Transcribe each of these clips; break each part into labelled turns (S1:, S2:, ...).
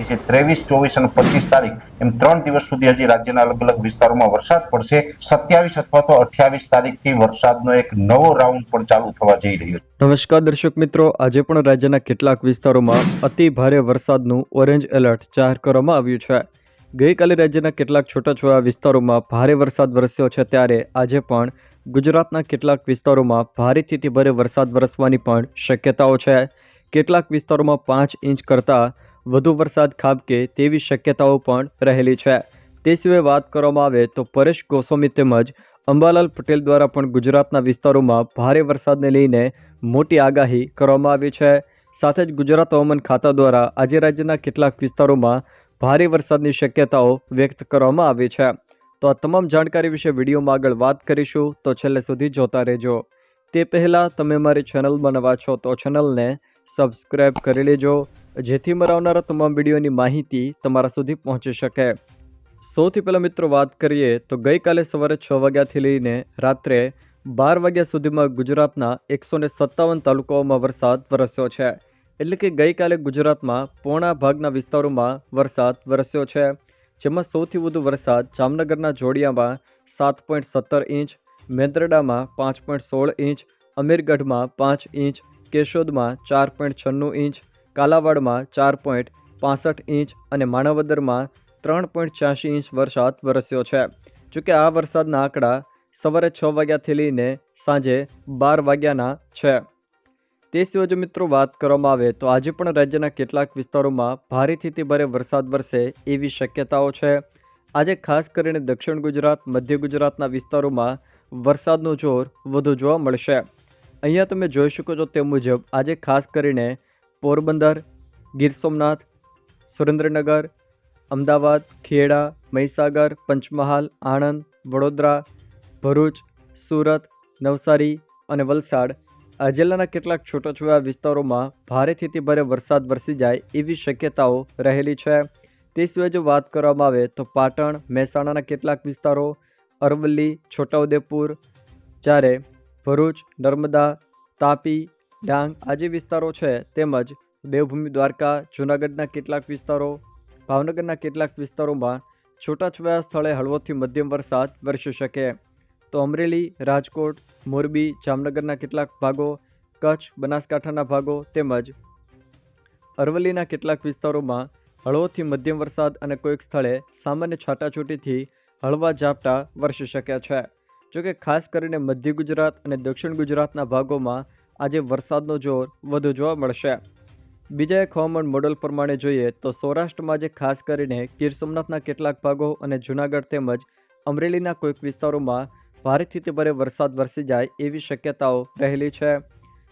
S1: બાકી છે ત્રેવીસ, ચોવીસ અને પચીસ તારીખ, એમ ત્રણ દિવસ સુધી હજી રાજ્યના અલગ અલગ વિસ્તારોમાં વરસાદ પડશે. સત્યાવીસ અથવા તો અઠ્યાવીસ તારીખથી વરસાદનો એક નવો રાઉન્ડ પણ ચાલુ થવા જઈ રહ્યો છે.
S2: નમસ્કાર દર્શક મિત્રો, આજે પણ રાજ્યના કેટલાક વિસ્તારોમાં અતિ ભારે વરસાદનું ઓરેન્જ એલર્ટ જાહેર કરવામાં આવ્યું છે. ગઈકાલે રાજ્યના કેટલાક છૂટાછવાયા વિસ્તારોમાં ભારે વરસાદ વરસ્યો છે ત્યારે આજે પણ ગુજરાતના કેટલાક વિસ્તારોમાં ભારેથી ભારે વરસાદ વરસવાની પણ શક્યતાઓ છે. કેટલાક વિસ્તારોમાં પાંચ ઇંચ કરતાં વધુ વરસાદ ખાબકે તેવી શક્યતાઓ પણ રહેલી છે. તે સિવાય વાત કરવામાં આવે તો પરેશ ગોસ્વામી તેમજ અંબાલાલ પટેલ દ્વારા પણ ગુજરાતના વિસ્તારોમાં ભારે વરસાદને લઈને મોટી આગાહી કરવામાં આવી છે. સાથે જ ગુજરાત હવામાન ખાતા દ્વારા આજે રાજ્યના કેટલાક વિસ્તારોમાં ભારે વરસાદની શક્યતાઓ વ્યક્ત કરવામાં આવી છે. તો આ તમામ જાણકારી વિશે વિડીયોમાં આગળ વાત કરીશું. તો છેલ્લે સુધી જોતા રહેજો. તે પહેલાં તમે મારી ચેનલમાં નવા છો તો ચેનલને સબસ્ક્રાઈબ કરી લેજો. જેથી મારા આવનારા તમામ વિડીયોની માહિતી તમારા સુધી પહોંચી શકે. સૌથી પહેલાં મિત્રો વાત કરીએ તો ગઈકાલે સવારે છ વાગ્યાથી લઈને રાત્રે બાર વાગ્યા સુધીમાં ગુજરાતના એકસો ને સત્તાવન તાલુકાઓમાં વરસાદ વરસ્યો છે. એટલે કે ગઈકાલે ગુજરાતમાં પોણા ભાગના વિસ્તારોમાં વરસાદ વરસ્યો છે. જેમાં સૌથી વધુ વરસાદ જામનગરના જોડિયામાં સાત પોઈન્ટ સત્તર ઇંચ, મેંદરડામાં પાંચ પોઈન્ટ સોળ ઇંચ, અમીરગઢમાં પાંચ ઇંચ કેશોદમાં ચાર પોઈન્ટ છન્નું ઇંચ, કાલાવાડમાં ચાર પોઈન્ટ પાસઠ ઇંચ અને માણાવદરમાં ત્રણ પોઈન્ટ છ્યાસી ઇંચ વરસાદ વરસ્યો છે. જોકે આ વરસાદના આંકડા સવારે છ વાગ્યાથી લઈને સાંજે બાર વાગ્યાના છે. તે સિવાય જો મિત્રો વાત કરવામાં આવે તો આજે પણ રાજ્યના કેટલાક વિસ્તારોમાં ભારેથી ભારે વરસાદ વરસે એવી શક્યતાઓ છે. આજે ખાસ કરીને દક્ષિણ ગુજરાત, મધ્ય ગુજરાતના વિસ્તારોમાં વરસાદનું જોર વધુ જોવા મળશે. અહીંયા તમે જોઈ શકો છો તે મુજબ આજે ખાસ કરીને પોરબંદર, ગીર સોમનાથ, સુરેન્દ્રનગર, અમદાવાદ, ખેડા, મહીસાગર, પંચમહાલ, આણંદ, વડોદરા, ભરૂચ, સુરત, નવસારી અને વલસાડ. આ જિલ્લાના કેટલાક છૂટાછવાયા વિસ્તારોમાં ભારેથી તે ભારે વરસાદ વરસી જાય એવી શક્યતાઓ રહેલી છે. તે સિવાય જો વાત કરવામાં આવે તો પાટણ, મહેસાણાના કેટલાક વિસ્તારો, અરવલ્લી, છોટાઉદેપુર, જ્યારે ભરૂચ, નર્મદા, તાપી, ડાંગ આ જે વિસ્તારો છે તેમજ દેવભૂમિ, દ્વારકા, જૂનાગઢના કેટલાક વિસ્તારો, ભાવનગરના કેટલાક વિસ્તારોમાં છૂટાછવાયા સ્થળે હળવોથી મધ્યમ વરસાદ વરસી શકે. તો અમરેલી, રાજકોટ, મોરબી, જામનગરના કેટલાક ભાગો, કચ્છ, બનાસકાંઠાના ભાગો તેમજ અરવલ્લીના કેટલાક વિસ્તારોમાં હળવોથી મધ્યમ વરસાદ અને કોઈક સ્થળે સામાન્ય છાટાછૂટીથી હળવા ઝાપટા વરસી શકે છે. જોકે ખાસ કરીને મધ્ય ગુજરાત અને દક્ષિણ ગુજરાતના ભાગોમાં આજે વરસાદનો જોર વધુ જોવા મળશે. બીજા એક હવામાન મોડલ પ્રમાણે જોઈએ તો સૌરાષ્ટ્રમાં જે ખાસ કરીને ગીર સોમનાથના કેટલાક ભાગો અને જૂનાગઢ તેમજ અમરેલીના કોઈક વિસ્તારોમાં ભારેથી તે ભારે વરસાદ વરસી જાય એવી શક્યતાઓ રહેલી છે.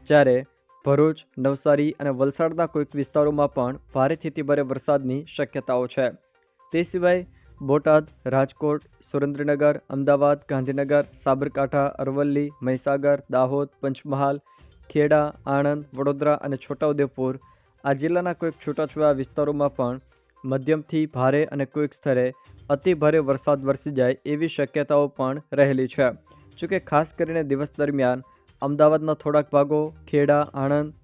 S2: જ્યારે ભરૂચ, નવસારી અને વલસાડના કોઈક વિસ્તારોમાં પણ ભારેથી તે ભારે વરસાદની શક્યતાઓ છે. તે સિવાય બોટાદ, રાજકોટ, સુરેન્દ્રનગર, અમદાવાદ, ગાંધીનગર, સાબરકાંઠા, અરવલ્લી, મહીસાગર, દાહોદ, પંચમહાલ, ખેડા, આણંદ, વડોદરા અને છોટાઉદેપુર. આ જિલ્લાના કોઈક છૂટાછવાયા વિસ્તારોમાં પણ મધ્યમથી ભારે અને કોઈક સ્થળે અતિ ભારે વરસાદ વરસી જાય એવી શક્યતાઓ પણ રહેલી છે. જોકે ખાસ કરીને દિવસ દરમિયાન અમદાવાદના થોડાક ભાગો, ખેડા, આણંદ,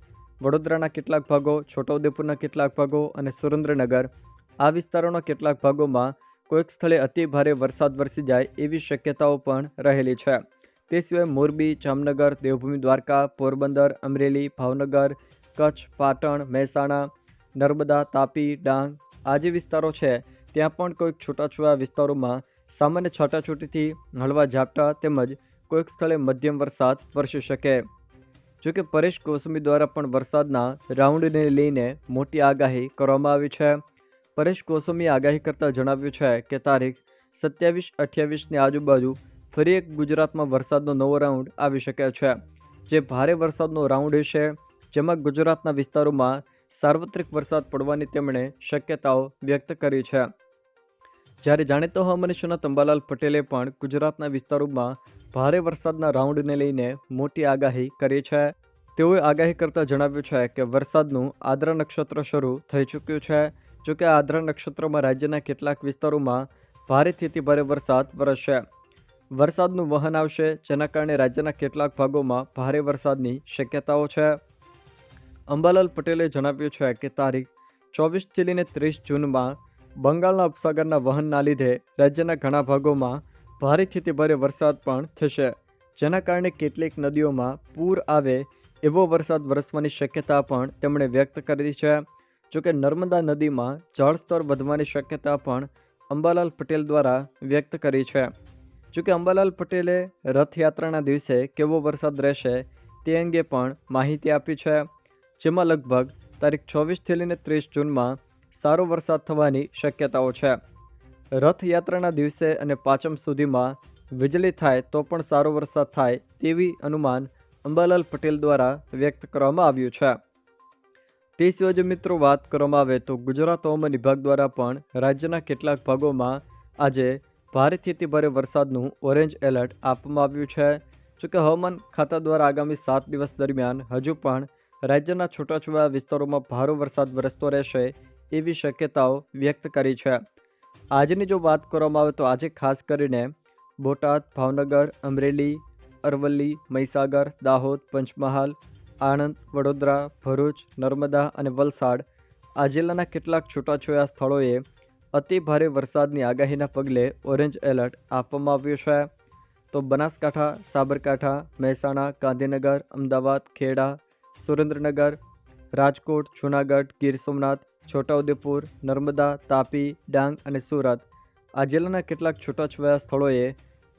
S2: વડોદરાના કેટલાક ભાગો, છોટાઉદેપુરના કેટલાક ભાગો અને સુરેન્દ્રનગર આ વિસ્તારોના કેટલાક ભાગોમાં કોઈક સ્થળે અતિભારે વરસાદ વરસી જાય એવી શક્યતાઓ પણ રહેલી છે. તે સિવાય મોરબી, જામનગર, દેવભૂમિ, દ્વારકા, પોરબંદર, અમરેલી, ભાવનગર, કચ્છ, પાટણ, મહેસાણા, નર્મદા, તાપી, ડાંગ આ જે વિસ્તારો છે, ત્યાં પણ કોઈક છૂટાછવાયા વિસ્તારોમાં સામાન્ય છાંટાછૂટીથી હળવા ઝાપટા તેમજ કોઈક સ્થળે મધ્યમ વરસાદ વરસી શકે. જોકે પરેશ ગોસ્વામી દ્વારા પણ વરસાદના રાઉન્ડને લઈને મોટી આગાહી કરવામાં આવી છે. પરેશ ગોસ્વામીએ આગાહી કરતાં જણાવ્યું છે કે તારીખ સત્યાવીસ અઠ્યાવીસની આજુબાજુ ફરી એક ગુજરાતમાં વરસાદનો નવો રાઉન્ડ આવી શકે છે. જે ભારે વરસાદનો રાઉન્ડ છે જેમાં ગુજરાતના વિસ્તારોમાં સાર્વત્રિક વરસાદ પડવાની તેમણે શક્યતાઓ વ્યક્ત કરી છે. જ્યારે જાણીતો હવામાન તંબાલાલ પટેલે પણ ગુજરાતના વિસ્તારોમાં ભારે વરસાદના રાઉન્ડને લઈને મોટી આગાહી કરી છે. તેઓએ આગાહી કરતાં જણાવ્યું છે કે વરસાદનું આદ્રા નક્ષત્ર શરૂ થઈ ચૂક્યું છે. જોકે આદ્રા નક્ષત્રમાં રાજ્યના કેટલાક વિસ્તારોમાં ભારેથી અતિ ભારે વરસાદ વરસશે. વરસાદનું વહન આવશે, જેના કારણે રાજ્યના કેટલાક ભાગોમાં ભારે વરસાદની શક્યતાઓ છે. અંબાલાલ પટેલે જણાવ્યું છે કે તારીખ ચોવીસથી લઈને ત્રીસ જૂનમાં બંગાળના ઉપસાગરના વહનના લીધે રાજ્યના ઘણા ભાગોમાં ભારેથી તે ભારે વરસાદ પણ થશે, જેના કારણે કેટલીક નદીઓમાં પૂર આવે એવો વરસાદ વરસવાની શક્યતા પણ તેમણે વ્યક્ત કરી છે. જોકે નર્મદા નદીમાં જળસ્તર વધવાની શક્યતા પણ અંબાલાલ પટેલ દ્વારા વ્યક્ત કરી છે. જોકે અંબાલાલ પટેલે રથયાત્રાના દિવસે કેવો વરસાદ રહેશે તે અંગે પણ માહિતી આપી છે. જેમાં લગભગ તારીખ ચોવીસથી લઈને ત્રીસ જૂનમાં સારો વરસાદ થવાની શક્યતાઓ છે. રથયાત્રાના દિવસે અને પાંચમ સુધીમાં વીજળી થાય તો પણ સારો વરસાદ થાય તેવી અનુમાન અંબાલાલ પટેલ દ્વારા વ્યક્ત કરવામાં આવ્યું છે. તે સિવાય જો મિત્રો વાત કરવામાં આવે તો ગુજરાત હવામાન વિભાગ દ્વારા પણ રાજ્યના કેટલાક ભાગોમાં આજે ભારેથી અતિ ભારે વરસાદનું ઓરેન્જ એલર્ટ આપવામાં આવ્યું છે. જોકે હવામાન ખાતા દ્વારા આગામી સાત દિવસ દરમિયાન હજુ પણ રાજ્યના છૂટાછવાયા વિસ્તારોમાં ભારે વરસાદ વરસતો રહેશે એવી શક્યતાઓ વ્યક્ત કરી છે. આજની જો વાત કરવામાં આવે તો આજે ખાસ કરીને બોટાદ, ભાવનગર, અમરેલી, અરવલ્લી, મહીસાગર, દાહોદ, પંચમહાલ આણંદ, વડોદરા, ભરૂચ, નર્મદા અને વલસાડ આ જિલ્લાના કેટલાક છૂટાછવાયા સ્થળોએ અતિ ભારે વરસાદની આગાહીના પગલે ઓરેન્જ એલર્ટ આપવામાં આવ્યું છે. તો બનાસકાંઠા, સાબરકાંઠા, મહેસાણા, ગાંધીનગર, અમદાવાદ, ખેડા, સુરેન્દ્રનગર, રાજકોટ, જૂનાગઢ, ગીર સોમનાથ, છોટાઉદેપુર, નર્મદા, તાપી, ડાંગ અને સુરત આ જિલ્લાના કેટલાક છૂટાછવાયા સ્થળોએ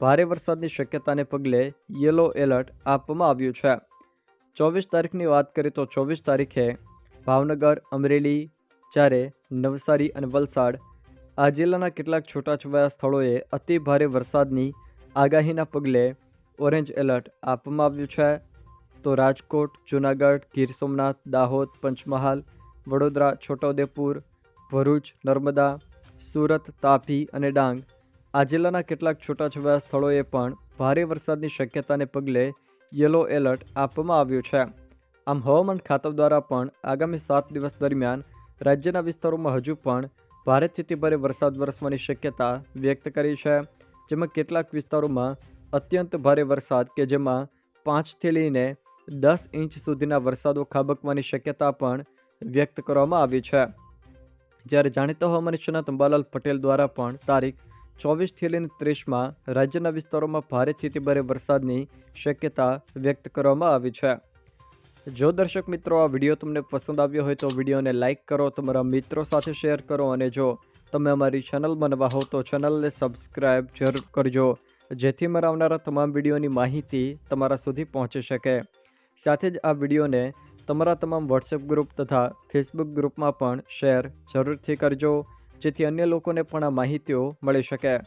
S2: ભારે વરસાદની શક્યતાને પગલે યલો એલર્ટ આપવામાં આવ્યું છે. ચોવીસ તારીખની વાત કરીએ તો ચોવીસ તારીખે ભાવનગર, અમરેલી, જ્યારે નવસારી અને વલસાડ આ જિલ્લાના કેટલાક છૂટાછવાયા સ્થળોએ અતિ ભારે વરસાદની આગાહીના પગલે ઓરેન્જ એલર્ટ આપવામાં આવ્યું છે. તો રાજકોટ, જૂનાગઢ, ગીર સોમનાથ, દાહોદ, પંચમહાલ, વડોદરા, છોટાઉદેપુર, ભરૂચ, નર્મદા, સુરત, તાપી અને ડાંગ આ જિલ્લાના કેટલાક છૂટાછવાયા સ્થળોએ પણ ભારે વરસાદની શક્યતાને પગલે યલો એલર્ટ આપવામાં આવ્યું છે. આમ હવામાન ખાતા દ્વારા પણ આગામી સાત દિવસ દરમિયાન રાજ્યના વિસ્તારોમાં હજુ પણ ભારેથી ભારે વરસાદ વરસવાની શક્યતા વ્યક્ત કરી છે, જેમાં કેટલાક વિસ્તારોમાં અત્યંત ભારે વરસાદ કે જેમાં પાંચથી લઈને દસ ઇંચ સુધીના વરસાદો ખાબકવાની શક્યતા પણ વ્યક્ત કરવામાં આવી છે. જ્યારે જાણીતા હવામાન નિષ્ણાત અંબાલાલ પટેલ દ્વારા પણ તારીખ ચોવીસથી લઈને ત્રીસમાં રાજ્યના વિસ્તારોમાં ભારેથી અતિ ભારે વરસાદની શક્યતા વ્યક્ત કરવામાં આવી છે. જો દર્શક મિત્રો આ વીડિયો તમને પસંદ આવ્યો હોય તો વિડીયોને લાઇક કરો, તમારા મિત્રો સાથે શેર કરો અને જો તમે અમારી ચેનલમાં નવા હો તો ચેનલને સબસ્ક્રાઈબ જરૂર કરજો, જેથી મારા આવનારા તમામ વિડીયોની માહિતી તમારા સુધી પહોંચી શકે. સાથે જ આ વિડીયોને તમારા તમામ વોટ્સએપ ગ્રુપ તથા ફેસબુક ગ્રુપમાં પણ શેર જરૂરથી કરજો. જેથી અન્ય લોકોને પણ આ માહિતીઓ મળી શકે.